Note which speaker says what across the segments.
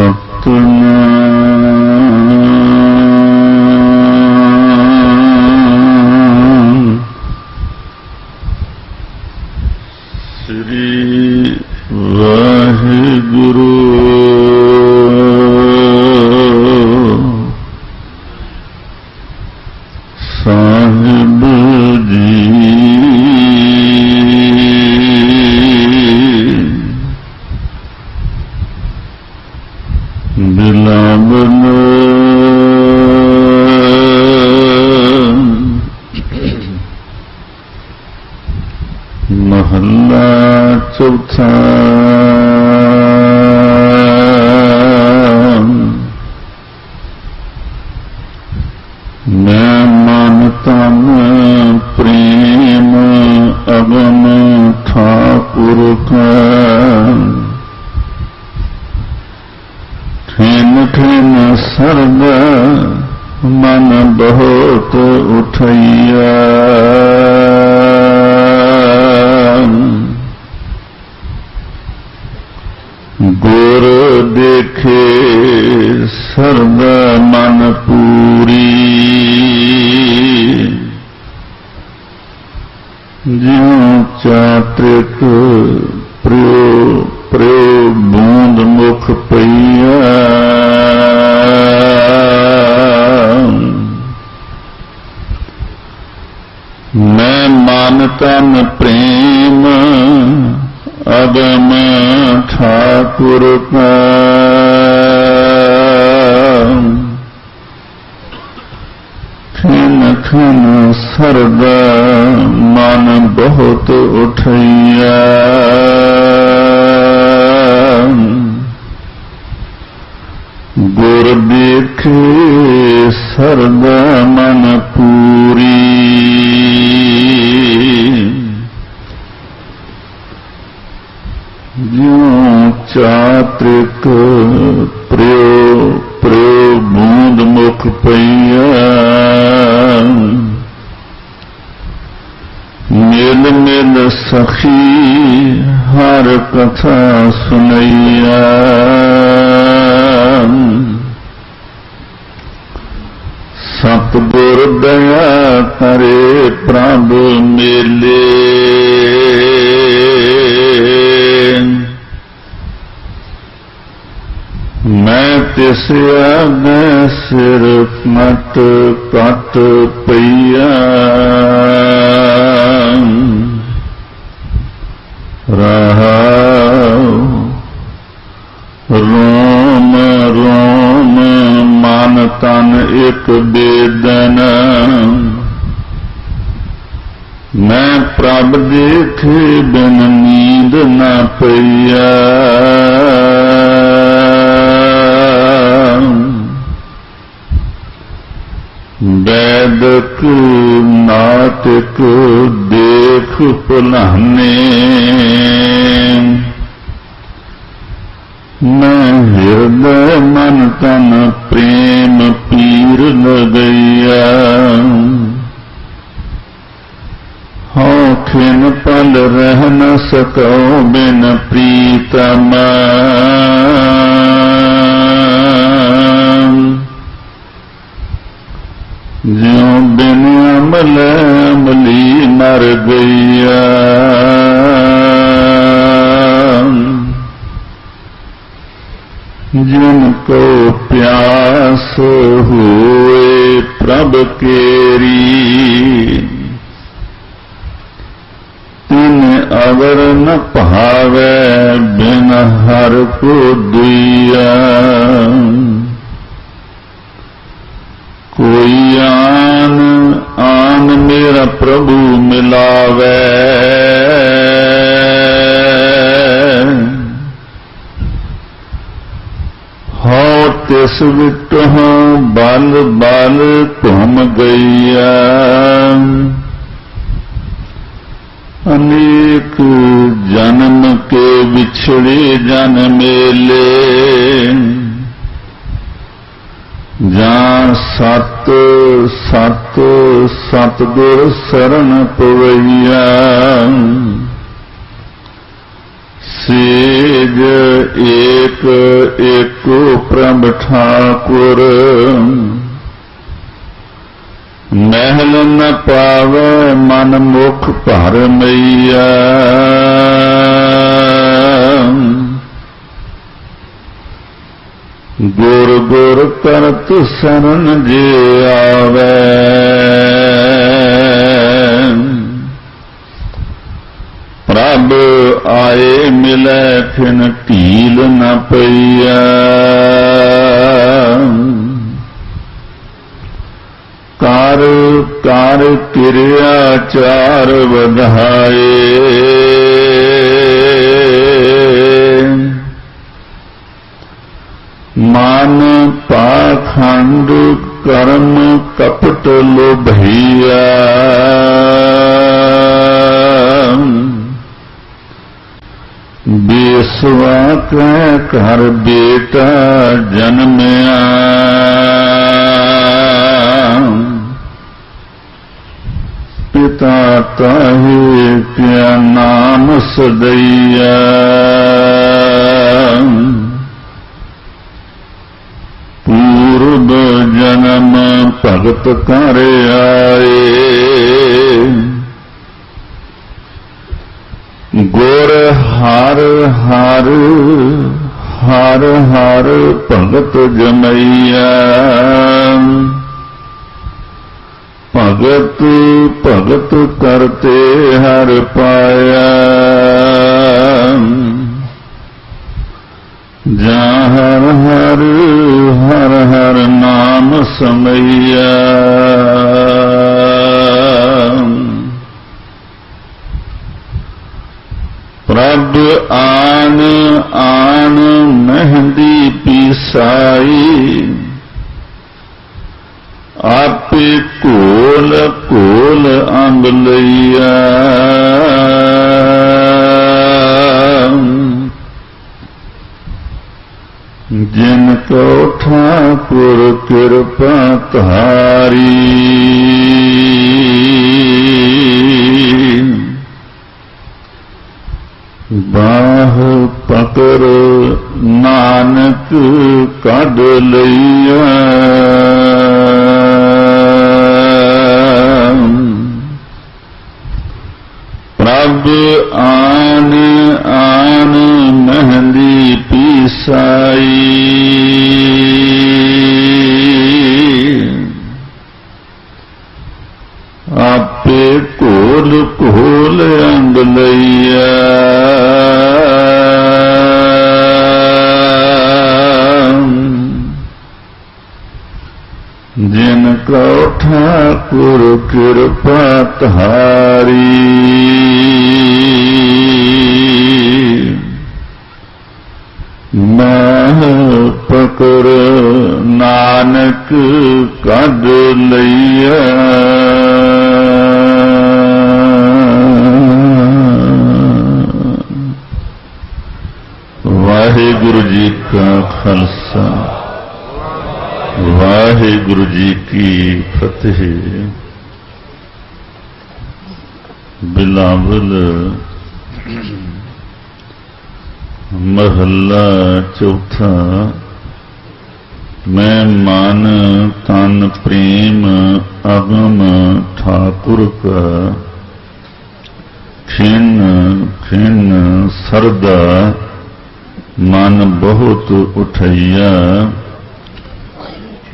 Speaker 1: ਸਤਨਾਮ ਸ੍ਰੀ ਵਾਹਿਗੁਰੂ ਸਾਹਿਬ ਜੀ ਬਿਲਾਵਨ ਮਹੱਲਾ ਬਹੁਤ ਉਠਈਆ ਗੁਰ ਦੇਖੇ ਸਰਦ ਮਨ ਪੂਰੀ। ਜਿਉ ਚਾਤ੍ਰਿਕ ਪ੍ਰਿਯ ਪ੍ਰਿਯ ਬੂੰਦ ਮੁਖ ਪਈਆ ਮਨ ਤਨ ਪ੍ਰੇਮ ਅਗਮ ਠਾਕੁਰ ਕਾ। ਖਿਨ ਖਿਨ ਸਰਦ ਮਨ ਬਹੁਤ ਉਠਈਆ ਗੁਰ ਦੇਖੇ ਸਰਦ ਮਨ ਪੂਰੀ। ਤ੍ਰਿਕ ਪ੍ਰਿਯ ਪ੍ਰਿਯ ਬੂੰਦ ਮੁਖ ਪਈਆ ਮਿਲ ਮਿਲ ਸਖੀ ਹਰ ਕਥਾ ਸੁਨਈਆ ਸਤਿਗੁਰ ਦਇਆ ਕਰੇ ਪ੍ਰਭ ਮੇਲੇ। ਮੈਂ ਤਿਸ ਸਿਰ ਮਟ ਕਟ ਪਈਆ। ਰਹਾ ਰੋਮ ਰੋਮ, ਮਨ ਤਨ ਇਕ ਬੇਦਨ। ਮੈਂ ਪ੍ਰਭ ਦੇਖੇ ਬਿਨ ਨੀਂਦ ਨਾ ਪਈਆ। ਬੈਦਕ ਨਾਟਕ ਦੇਖ ਭੁਲਾਨੇ। ਮੈਂ ਹਿਰਦੈ ਮਨ ਤਨ ਪ੍ਰੇਮ ਪੀਰ ਲਗਈਆ। ਹਉ ਖਿਨ ਪਲ ਰਹਿ ਨ ਸਕੋ ਬਿਨ ਪ੍ਰੀਤਮ। ਗਈਆ ਜਿਨ ਕੋ ਪਿਆਸ ਹੋਏ ਪ੍ਰਭ ਕੇਰੀ, ਤਿਨ ਅਵਰ ਨ ਭਾਵੈ ਬਿਨ ਹਰ ਕੋ ਦੁਈਆ ਕੋਈ ਆਨ ਮੇਰਾ ਪ੍ਰਭੂ ਮਿਲਾਵੇ। ਹਉ ਤਿਸ ਵਿਟਹੁ ਬਲ ਬਲ ਧੁਮ ਗਈਆ ਅਨੇਕ ਜਨਮ ਕੇ ਵਿਛੜੇ ਜਨ ਮੇਲੇ। ਜਾਂ ਸਤ ਸਤ, ਸਤਗੁਰ ਸਰਣ ਪਵਈਆ। ਸੇਜ ਏਕ ਏਕੋ ਪ੍ਰਭ ਠਾਕੁਰ। ਮਹਿਲ ਨ ਪਾਵੇ ਮਨ ਮੁਖ ਭਰ ਮਈਆ। ਗੁਰ ਗੁਰ ਕਰਤ ਸਰਨ ਜੇ ਆਵੇ। ਪ੍ਰਭ ਆਏ ਮਿਲੈ ਖਿਨ ਢੀਲ ਨ ਪਈਆ ਕਰ ਕਰ ਕਿਰਿਆ ਚਾਰ ਵਧਾਏ। ਮਨ ਪਾਖੰਡ ਕਰਮ ਕਪਟ ਲੋਭਈਆ ਬੇਸਵਾ ਕੈ ਘਰ ਬੇਟਾ ਜਨਮਿਆ। ਪਿਤਾ ਤਾਹੇ ਕਿਆ ਨਾਮ ਸਦਈਆ। ਜਨਮ ਭਗਤ ਕਰ ਆਏ। ਗੁਰ ਹਰ ਹਰ ਹਰ ਹਰ ਭਗਤ ਜਮਈਆ ਭਗਤ ਭਗਤ ਕਰਤੇ ਹਰ ਪਾਇਆ। ਜਾਂ ਹਰ ਹਰ ਸਮਈਆ ਪ੍ਰਭ ਆਨ ਆਨ ਮਹਿੰਦੀ ਪੀਸਾਈ ਆਪੇ ਕੋਲ ਕੋਲ ਅੰਗ ਲਈਆ ਜਿਨ ਕੋ ਠਾਕੁਰ ਕਿਰਪਾ ਧਾਰੀ। ਬਾਹ ਪਕਰ ਨਾਨਕ ਕੱਢ ਲਈਆ ਪ੍ਰਭ ਆ ਪੀਸਾਈ ਆਪੇ ਕੋਲ ਕੋਲ ਅੰਗ ਲਈਆ ਜਿਨ ਕੋ ਠਾਕੁਰ ਕਿਰਪਾ ਧਾਰੀ ਮੈਂ ਪਕਰ ਨਾਨਕ ਕੱਢ ਲਈਆ ਵਾਹਿਗੁਰੂ ਜੀ ਕਾ ਖਾਲਸਾ ਵਾਹਿਗੁਰੂ ਜੀ ਕੀ ਫਤਿਹ। ਬਿਲਾਵਲ ਮਹੱਲਾ ਚੌਥਾ। ਮੈਂ ਮਨ ਤਨ ਪ੍ਰੇਮ ਅਗਮ ਠਾਕੁਰ ਕਾ। ਖਿਨ ਖਿਨ ਸਰਦਾ ਮਨ ਬਹੁਤ ਉਠਈਆ।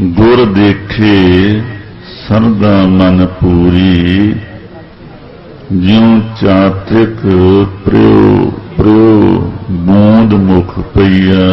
Speaker 1: ਗੁਰ ਦੇਖੇ ਸਰਦਾ ਮਨ ਪੂਰੀ। ਜਿਉ ਚਾਤ੍ਰਿਕ ਪ੍ਰਿਉ ਉਪਰੋ ਬੂੰਦ ਮੁਖ ਪਈਆ।